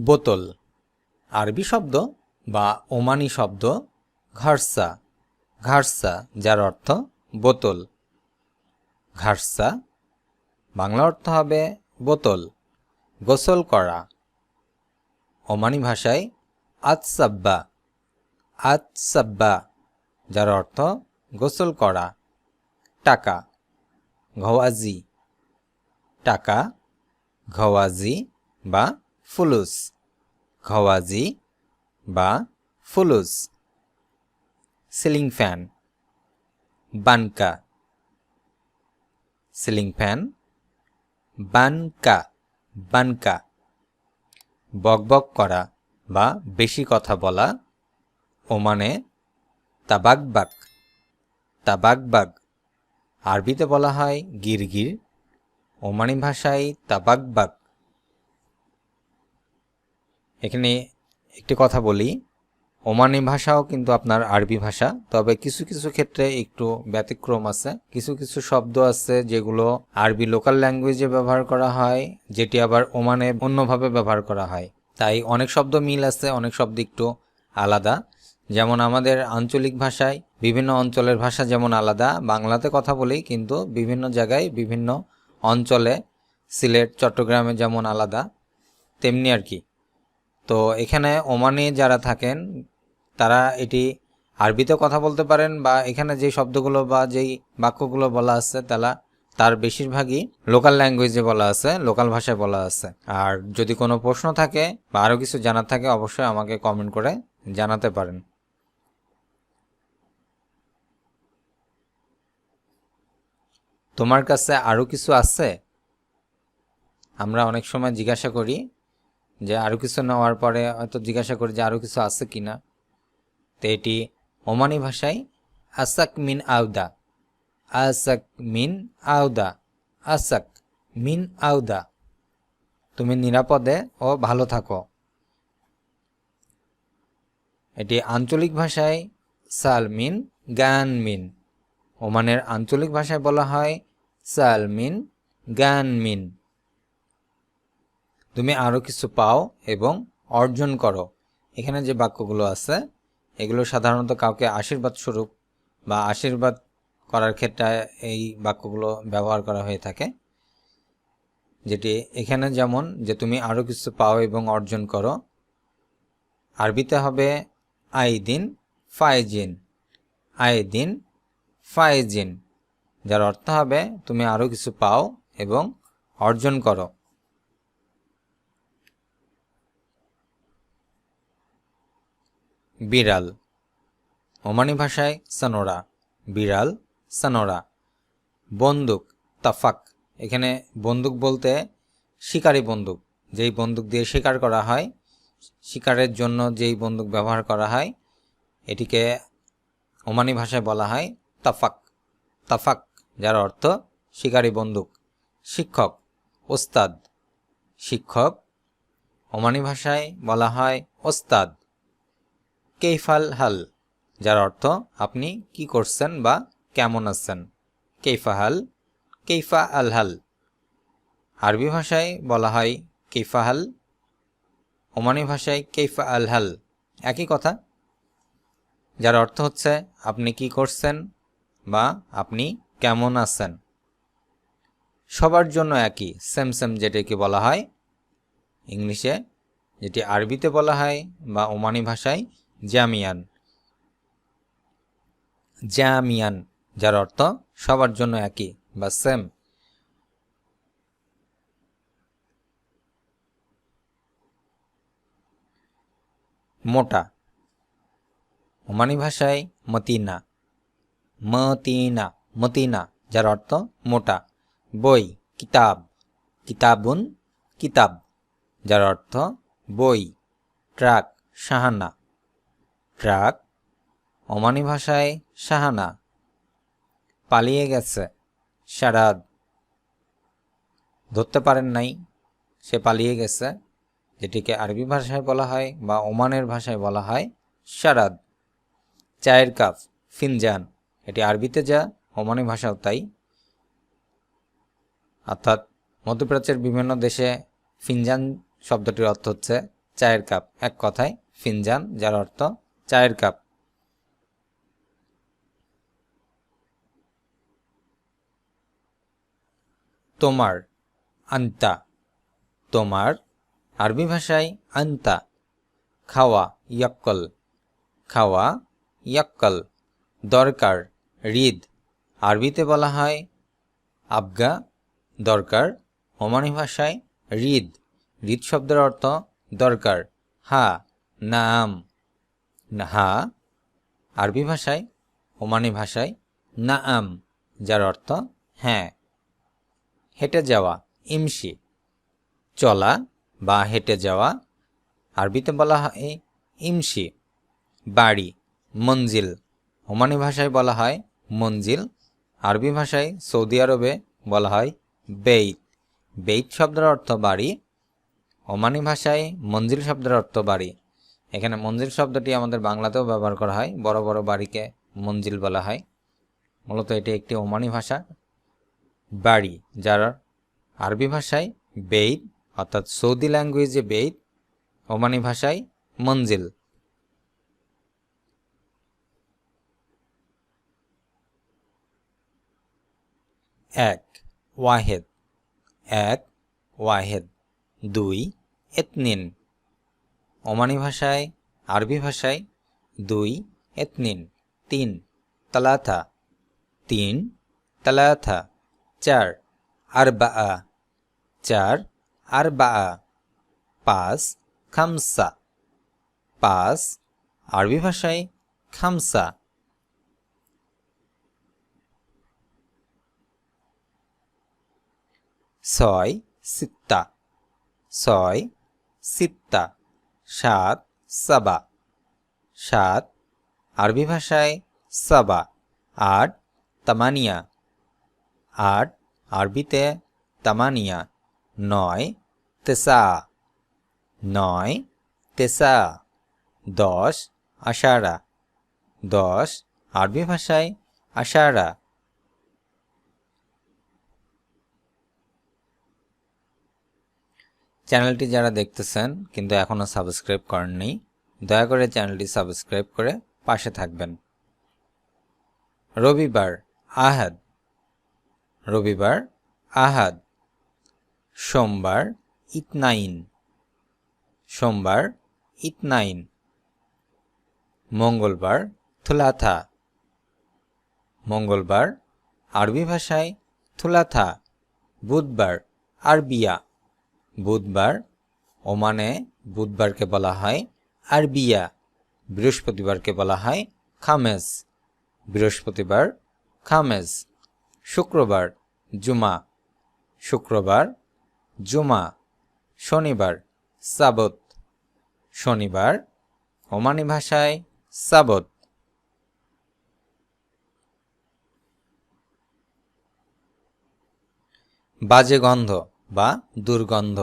বোতল। আরবি শব্দ বা ওমানি শব্দ ঘারসা। ঘারসা, যার অর্থ বোতল। ঘারসা, বাংলা অর্থ হবে বোতল, গোসল করা। ওমানি ভাষায় আতসাব্বা। আতসাব্বা, যার অর্থ গোসল করা। টাকা ঘওয়াজি টাকা ঘওয়াজি বা ফুলুস ঘওয়াজি বা ফুলুস। সিলিং ফ্যান, বানকা। সিলিং ফ্যান, বানকা বানকা। বকবক করা বা বেশি কথা বলা ওমানে তাবাকবাক তাবাকবাক আরবিতে বলা হয় গিরগির, ওমানি ভাষায় তাবাকবাক এখানে একটি কথা বলি। ওমানি ভাষাও কিন্তু আপনার আরবি ভাষা, তবে কিছু কিছু ক্ষেত্রে একটু ব্যতিক্রম আছে। কিছু কিছু শব্দ আছে যেগুলো আরবি লোকাল ল্যাঙ্গুয়েজে ব্যবহার করা হয়, যেটি আবার ওমানে অন্যভাবে ব্যবহার করা হয়। তাই অনেক শব্দ মিল আছে, অনেক শব্দ একটু আলাদা। যেমন আমাদের আঞ্চলিক ভাষায় বিভিন্ন অঞ্চলের ভাষা যেমন আলাদা, বাংলাতে কথা বলি, কিন্তু বিভিন্ন জায়গায় বিভিন্ন অঞ্চলে সিলেট, চট্টগ্রামে যেমন আলাদা, তেমনি আর কি। তো এখানে ওমানে যারা থাকেন, তারা এটি আরবিতে কথা বলতে পারেন বা এখানে যে শব্দগুলো বা যেই বাক্যগুলো বলা আছে তারা তার বেশিরভাগই লোকাল ল্যাঙ্গুয়েজে বলা আছে, লোকাল ভাষায় বলা আছে। আর যদি কোনো প্রশ্ন থাকে বা আরও কিছু জানার থাকে, অবশ্যই আমাকে কমেন্ট করে জানাতে পারেন। তোমার কাছে আরও কিছু আছে? আমরা অনেক সময় জিজ্ঞাসা করি যে আরও কিছু নেওয়ার পরে হয়তো জিজ্ঞাসা করি যে আরও কিছু আছে কি না তো এটি ওমানি ভাষায় আসাক মিন আউদা। আসাক মিন আউদা। আসাক মিন আউদা। তুমি নিরাপদে ও ভালো থাকো। এটি আঞ্চলিক ভাষায় সালমিন গান মিন। ওমানের আঞ্চলিক ভাষায় বলা হয় সালমিন গান মিন। তুমি আরও কিছু পাও এবং অর্জন করো। এখানে যে বাক্যগুলো আছে, এগুলো সাধারণত কাউকে আশীর্বাদ স্বরূপ বা আশীর্বাদ করার ক্ষেত্রে এই বাক্যগুলো ব্যবহার করা হয়ে থাকে। যেটি এখানে যেমন যে তুমি আরও কিছু পাও এবং অর্জন করো। আরবিতে হবে আইদিন ফাইজিন। আইদিন ফাইজিন, যার অর্থ হবে তুমি আরও কিছু পাও এবং অর্জন করো। বিড়াল। ওমানি ভাষায় সানোরা। বিড়াল, সানোরা। বন্দুক, তাফাক। এখানে বন্দুক বলতে শিকারি বন্দুক। যেই বন্দুক দিয়ে শিকার করা হয়, শিকারের জন্য যেই বন্দুক ব্যবহার করা হয়, এটিকে ওমানি ভাষায় বলা হয় তাফাক। তাফাক, যার অর্থ শিকারি বন্দুক। শিক্ষক, ওস্তাদ। শিক্ষক, ওমানি ভাষায় বলা হয় ওস্তাদ। কেইফাল হাল, যার অর্থ আপনি কি করছেন বা কেমন আছেন। কেইফা হাল, কেইফা আল হাল। আরবি ভাষায় বলা হয় কেইফা হাল, ওমানি ভাষায় কেইফা আল হাল। একই কথা, যার অর্থ হচ্ছে আপনি কি করছেন বা আপনি কেমন আছেন। সবার জন্য একই, সেম সেম যেটাকে বলা হয়। ইংলিশে যেটি আরবিতে বলা হয় বা ওমানি ভাষায় জামিয়ান। জামিয়ান, যার অর্থ সবার জন্য একই বা সেম মোটা। ওমানি ভাষায় মতিনা। মতিনা মতিনা, যার অর্থ মোটা। বই, কিতাব। কিতাবুন কিতাব, যার অর্থ বই। ট্রাক সাহানা ট্রাক ওমানি ভাষায় সাহানা পালিয়ে গেছে সারাদ। ধরতে পারেন নাই, সে পালিয়ে গেছে, যেটিকে আরবি ভাষায় বলা হয় বা ওমানের ভাষায় বলা হয় সারাদ। চায়ের কাপ, ফিনজান, এটি আরবিতে যা ওমানি ভাষাও তাই। অর্থাৎ মধ্যপ্রাচ্যের বিভিন্ন দেশে ফিনজান শব্দটির অর্থ হচ্ছে চায়ের কাপ। এক কথায় ফিনজান, যার অর্থ চায়ের কাপ। তোমার আন্তা। তোমার আরবি ভাষায় আন্তা। খাওয়া ইয়াক্কল। খাওয়া ইয়াক্কল। দরকার রিদ। আরবিতে বলা হয় আবগা। দরকার ওমানি ভাষায় রিদ। রিদ শব্দের অর্থ দরকার। হা, নাম। হা, আরবি ভাষায়, ওমানি ভাষায় নাআম যার অর্থ হ্যাঁ। হেঁটে যাওয়া, ইমশি। চলা বা হেঁটে যাওয়া, আরবিতে বলা হয় ইমশি। বাড়ি, মঞ্জিল। ওমানি ভাষায় বলা হয় মঞ্জিল, আরবি ভাষায় সৌদি আরবে বলা হয় বেইত। বেইত শব্দের অর্থ বাড়ি, ওমানি ভাষায় মঞ্জিল শব্দের অর্থ বাড়ি। এখানে মঞ্জিল শব্দটি আমাদের বাংলাতেও ব্যবহার করা হয়। বড় বড় বাড়িকে মঞ্জিল বলা হয়। মূলত এটি একটি ওমানি ভাষা। বাড়ি, যার আরবি ভাষায় বেইত অর্থাৎ সৌদি ল্যাঙ্গুয়েজে বেইদ ওমানি ভাষায় মঞ্জিল। এক, ওয়াহেদ। এক, ওয়াহেদ। দুই, এতনিন। ওমানি ভাষায়, আরবি ভাষায় দুই, এতনিন, তিন, তালাথা তিন, তালাথা, চার আর বা চার আর বা পাঁচ, খামসা, পাঁচ, আরবি ভাষায় খামসা। ছয়, সিত্তা ছয়, সিত্তা। সাত সাবা। সাত আরবি ভাষায় সাবা। আট তামানিয়া। আট আরবিতে তামানিয়া। নয় তেসা। নয় তেসা। দশ আষাঢ়া দশ আরবি ভাষায় আষাঢ়া চ্যানেলটি যারা দেখতেছেন কিন্তু এখনও সাবস্ক্রাইব করেননি, দয়া করে চ্যানেলটি সাবস্ক্রাইব করে পাশে থাকবেন। রবিবার আহাদ। রবিবার আহাদ। সোমবার ইতনাইন। সোমবার ইতনাইন। মঙ্গলবার থুলাথা। মঙ্গলবার আরবি ভাষায় থুলাথা, বুধবার আরবিয়া। বুধবার, ওমানে বুধবারকে বলা হয় আরবিয়া, বৃহস্পতিবারকে বলা হয় খামেজ। বৃহস্পতিবার, খামেজ। শুক্রবার, জুমা। শুক্রবার, জুমা। শনিবার, সাবত। শনিবার, ওমানি ভাষায় সাবত। বাজে গন্ধ। বা দুর্গন্ধ।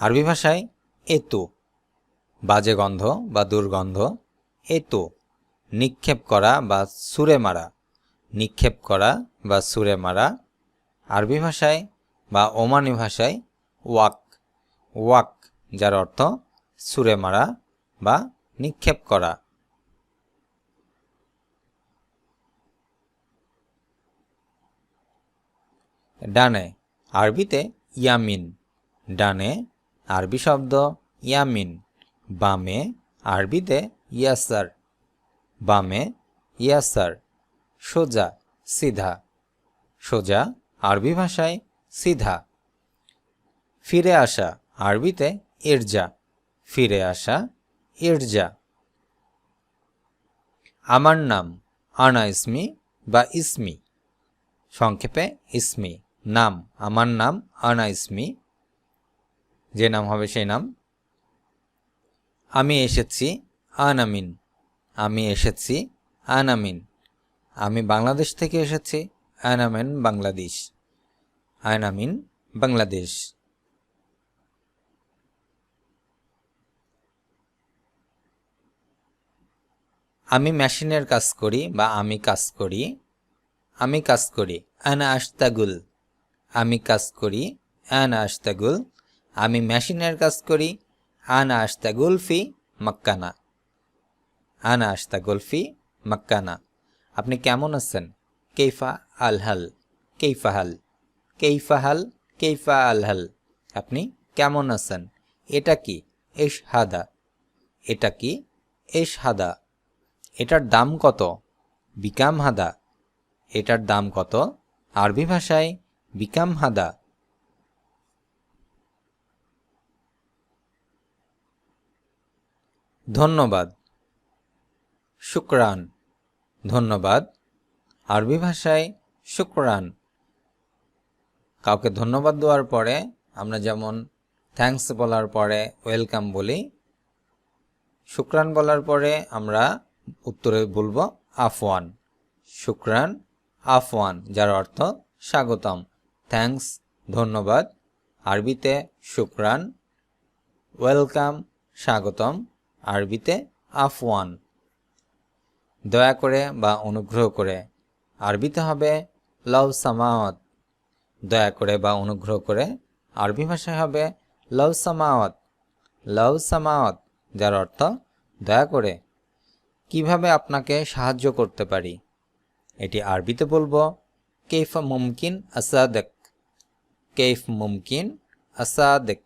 আরবি ভাষায় এতু, বাজে গন্ধ বা দুর্গন্ধ, এতু, নিক্ষেপ করা বা সুরে মারা, নিক্ষেপ করা বা সুরে মারা, আরবি ভাষায় বা ওমানি ভাষায় ওয়াক ওয়াক যার অর্থ সুরে মারা বা নিক্ষেপ করা। ডানে, আরবিতে ইয়ামিন। ডানে, আরবি শব্দ ইয়ামিন। বামে, আরবিতে ইয়াসার। বামে, ইয়াসার। সোজা, সিধা। সোজা, আরবি ভাষায় সিধা। ফিরে আসা, আরবিতে ইরজা। ফিরে আসা, ইরজা। আমার নাম আনা ইসমি বা ইসমি। সংক্ষেপে ইসমি। নাম, আমার নাম আনা ইসমি যে নাম হবে সেই নাম। আমি এসেছি আনামিন। আমি এসেছি আনামিন। আমি বাংলাদেশ থেকে এসেছি। আনামিন বাংলাদেশ। আনামিন বাংলাদেশ। আমি মেশিনের কাজ করি বা আমি কাজ করি। আমি কাজ করি। আনা আস্তাগুল আমি কাজ করি, আনা আস্তাগুল আমি মেশিনের কাজ করি, আনা আশতাগুল ফি মাক্কানা। আনা আশতাগুল ফি মাক্কানা। আপনি কেমন আছেন? কেইফা আলহাল কেইফা হাল? কেইফা কেইফা আলহাল আপনি কেমন আছেন? এটা কি? এশ হাদা এটা কি? এশ হাদা এটার দাম কত? বিকাম হাদা এটার দাম কত? আরবি ভাষায় বিকাম হাদা ধন্যবাদ। শুক্রান। ধন্যবাদ। আরবি ভাষায় শুক্রান। কাউকে ধন্যবাদ দেওয়ার পরে আমরা যেমন থ্যাঙ্কস বলার পরে ওয়েলকাম বলি, শুক্রান বলার পরে আমরা উত্তরে বলব আফওয়ান। শুক্রান, আফওয়ান, যার অর্থ স্বাগতম। থ্যাঙ্কস ধন্যবাদ। আরবিতে শুক্রান। ওয়েলকাম স্বাগতম। আরবিতে আফওয়ান। দয়া করে বা অনুগ্রহ করে। আরবিতে হবে লভ সামাওয়াত। দয়া করে বা অনুগ্রহ করে। আরবি ভাষায় হবে লভ সামাওয়াত। লভ সামাওয়াত, যার অর্থ দয়া করে। কীভাবে আপনাকে সাহায্য করতে পারি? এটি আরবিতে বলব, কেফ মুমকিন আসাদেক। কেফ মুমকিন আসাদেক।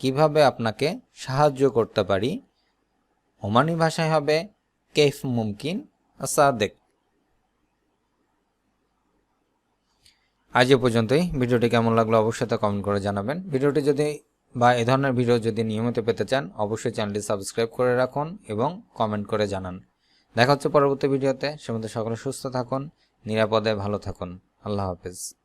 কীভাবে আপনাকে সাহায্য করতে পারি? ওমানি ভাষায় হবে কেফ মুমকিন আসাদেক। আজ এ পর্যন্তই। ভিডিওটি কেমন লাগল অবশ্যই তা কমেন্ট করে জানাবেন। ভিডিওটি যদি বা এ ধরনের ভিডিও যদি নিয়মিত পেতে চান, অবশ্যই চ্যানেলটি সাবস্ক্রাইব করে রাখুন এবং কমেন্ট করে জানান। দেখা হচ্ছে পরবর্তী ভিডিওতে। সে মধ্যে সকলে সুস্থ থাকুন, নিরাপদে ভালো থাকুন। আল্লাহ হাফেজ।